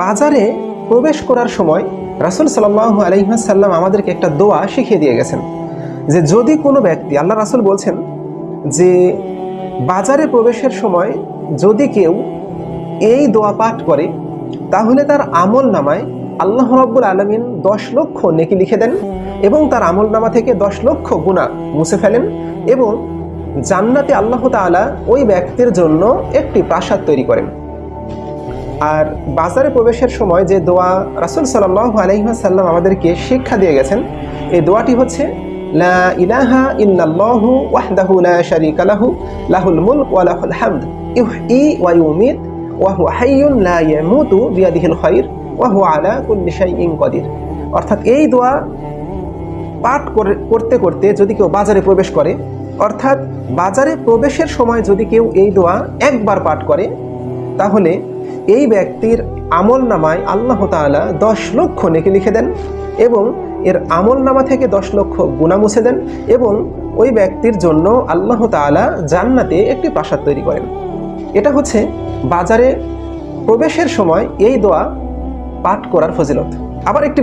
বাজারে প্রবেশ করার সময় রাসুল সাল্লাহ আলহিহাসাল্লাম আমাদেরকে একটা দোয়া শিখিয়ে দিয়ে গেছেন যে যদি কোনো ব্যক্তি, আল্লাহ রাসুল বলছেন যে বাজারে প্রবেশের সময় যদি কেউ এই দোয়া পাঠ করে, তাহলে তার আমল নামায় আল্লাহ রব্বুল আলমিন দশ লক্ষ নেকি লিখে দেন এবং তার আমল নামা থেকে দশ লক্ষ গুণা মুছে ফেলেন এবং জান্নাতে আল্লাহ তাআলা ওই ব্যক্তির জন্য একটি প্রাসাদ তৈরি করেন। আর বাজারে প্রবেশের সময় যে দোয়া রাসুল সাল্লাহ আলহিহাসাল্লাম আমাদেরকে শিক্ষা দিয়ে গেছেন, এই দোয়াটি হচ্ছে ওয়াহদাহু ওয়া ওয়া হুয়া আলা অর্থাৎ এই দোয়া পাঠ করে- করতে করতে যদি কেউ বাজারে প্রবেশ করে, অর্থাৎ বাজারে প্রবেশের সময় যদি কেউ এই দোয়া একবার পাঠ করে, তাহলে এই ব্যক্তির আমল নামায় আল্লাহ তালা দশ লক্ষ নেকি লিখে দেন এবং এর আমল নামা থেকে দশ লক্ষ গুণা মুছে দেন এবং ওই ব্যক্তির জন্য আল্লাহ তালা জান্নাতে একটি প্রাসাদ তৈরি করেন। এটা হচ্ছে বাজারে প্রবেশের সময় এই দোয়া পাঠ করার ফজিলত। আবার একটি